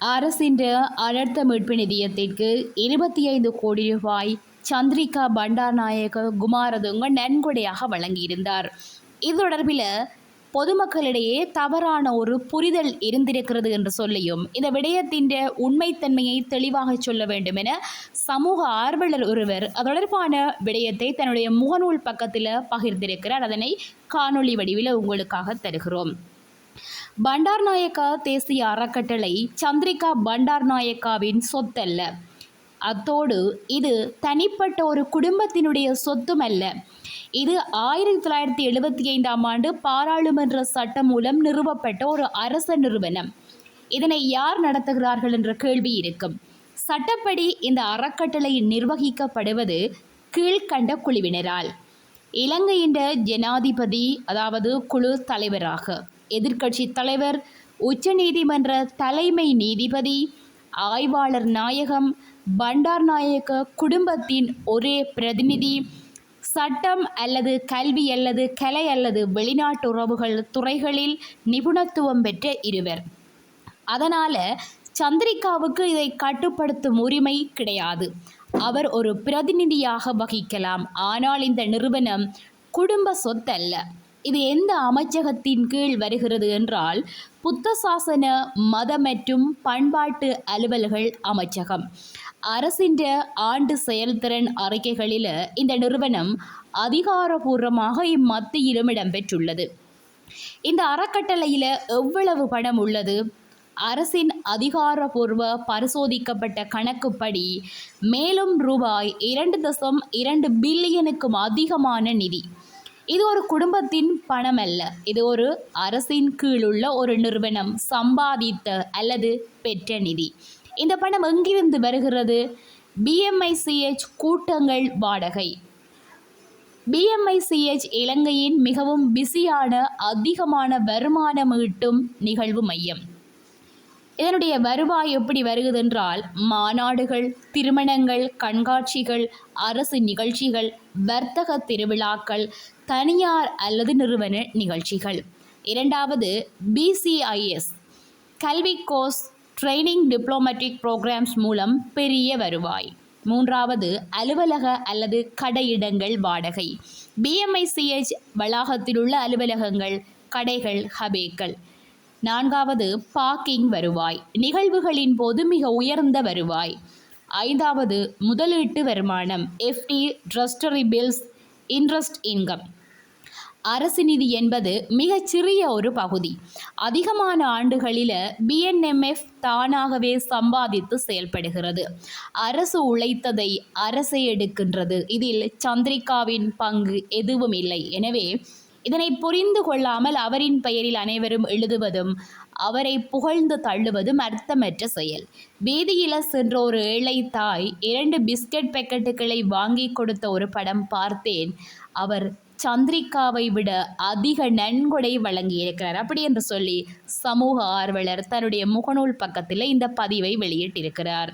அரசின் அனர்த்த மீட்பு நிதியத்திற்கு இருபத்தி ஐந்து கோடி ரூபாய் சந்திரிகா பண்டாரநாயக குமாரதுங்க நன்கொடையாக வழங்கியிருந்தார். இது தொடர்பில் பொதுமக்களிடையே தவறான ஒரு புரிதல் இருந்திருக்கிறது என்று சொல்லியும் இந்த விடயத்தின் உண்மைத்தன்மையை தெளிவாக சொல்ல வேண்டும் என சமூக ஆர்வலர் ஒருவர் அது தொடர்பான விடயத்தை தன்னுடைய முகநூல் பக்கத்தில் பகிர்ந்திருக்கிறார். அதனை காணொளி வடிவில் உங்களுக்காக தருகிறோம். பண்டார்நாயக்கா தேசிய அறக்கட்டளை சந்திரிகா பண்டார்நாயக்காவின் சொத்தல்ல. அத்தோடு இது தனிப்பட்ட ஒரு குடும்பத்தினுடைய சொத்துமல்ல. இது ஆயிரத்தி தொள்ளாயிரத்தி எழுபத்தி ஐந்தாம் ஆண்டு பாராளுமன்ற சட்டம் மூலம் நிறுவப்பட்ட ஒரு அரச நிறுவனம். இதனை யார் நடத்துகிறார்கள் என்ற கேள்வி இருக்கும். சட்டப்படி இந்த அறக்கட்டளை நிர்வகிக்கப்படுவது கீழ்கண்ட குழுவினரால். இலங்கையின் ஜனாதிபதி அதாவது குழு தலைவராக. எதிர்க்கட்சி தலைவர் உச்சநீதிமன்ற தலைமை நீதிபதி ஆய்வாளர் நாயகம் பண்டார் நாயக்க குடும்பத்தின் ஒரே பிரதிநிதி சட்டம் அல்லது கல்வி அல்லது கலை அல்லது வெளிநாட்டு உறவுகள் துறைகளில் நிபுணத்துவம் பெற்ற இருவர். அதனால் சந்திரிகாவுக்கு இதை கட்டுப்படுத்தும் உரிமை கிடையாது. அவர் ஒரு பிரதிநிதியாக வகிக்கலாம். ஆனால் இந்த நிறுவனம் குடும்ப சொத்தல்ல. இது எந்த அமைச்சகத்தின் கீழ் வருகிறது என்றால் புத்த சாசன மத மற்றும் பண்பாட்டு அலுவல்கள் அமைச்சகம். அரசின் ஆண்டு செயல்திறன் அறிக்கைகளில் இந்த நிறுவனம் அதிகாரபூர்வமாக இம்மத்தியிலும் இடம்பெற்றுள்ளது. இந்த அறக்கட்டளையில் எவ்வளவு பணம் உள்ளது? அரசின் அதிகாரபூர்வ பரிசோதிக்கப்பட்ட கணக்குப்படி மேலும் ரூபாய் இரண்டு தசம் இரண்டு பில்லியனுக்கும் அதிகமான நிதி. இது ஒரு குடும்பத்தின் பணம் அல்ல இது ஒரு அரசின் கீழுள்ள ஒரு நிறுவனம் சம்பாதித்த அல்லது பெற்ற நிதி. இந்த பணம் எங்கிருந்து வருகிறது? பிஎம்ஐசிஹெச் கூட்டங்கள் வாடகை. பிஎம்ஐசிஹெச் இலங்கையின் மிகவும் பிஸியான அதிகமான வருமானம் ஈட்டும் நிகழ்வு மையம். இதனுடைய வருவாய் எப்படி வருகுதென்றால் மாநாடுகள் திருமணங்கள் கண்காட்சிகள் அரசு நிகழ்ச்சிகள் வர்த்தக திருவிழாக்கள் தனியார் அல்லது நிறுவன நிகழ்ச்சிகள். இரண்டாவது பிசிஐஎஸ் கல்வி கோர்ஸ் ட்ரைனிங் டிப்ளோமேட்டிக் ப்ரோக்ராம்ஸ் மூலம் பெரிய வருவாய். மூன்றாவது அலுவலக அல்லது கடையிடங்கள் வாடகை. பிஎம்ஐசிஹெச் வளாகத்தில் உள்ள அலுவலகங்கள் கடைகள் ஹபேக்கள். நான்காவது பார்க்கிங் வருவாய். நிகழ்வுகளின் போது மிக உயர்ந்த வருவாய். ஐந்தாவது முதலீட்டு வருமானம். FD treasury bills interest income அரசு நிதி என்பது மிகச் சிறிய ஒரு பகுதி. அதிகமான ஆண்டுகளில் பிஎன்எம்எஃப் தானாகவே சம்பாதித்து செயல்படுகிறது. அரசு உழைத்ததை அரசே எடுக்கின்றது. இதில் சந்திரிகாவின் பங்கு எதுவும் இல்லை. எனவே இதனை புரிந்து கொள்ளாமல் அவரின் பெயரில் அனைவரும் எழுதுவதும் அவரை புகழ்ந்து தள்ளுவதும் அர்த்தமற்ற செயல். வீதியில சென்ற ஒரு ஏழை தாய் இரண்டு பிஸ்கட் பேக்கெட்டுகளை வாங்கி கொடுத்த ஒரு படம் பார்த்தேன். அவர் சந்திரிகாவை விட அதிக நன்கொடை வழங்கியிருக்கிறார். அப்படி என்று சொல்லி சமூக ஆர்வலர் தன்னுடைய முகநூல் பக்கத்தில் இந்த பதிவை வெளியிட்டிருக்கிறார்.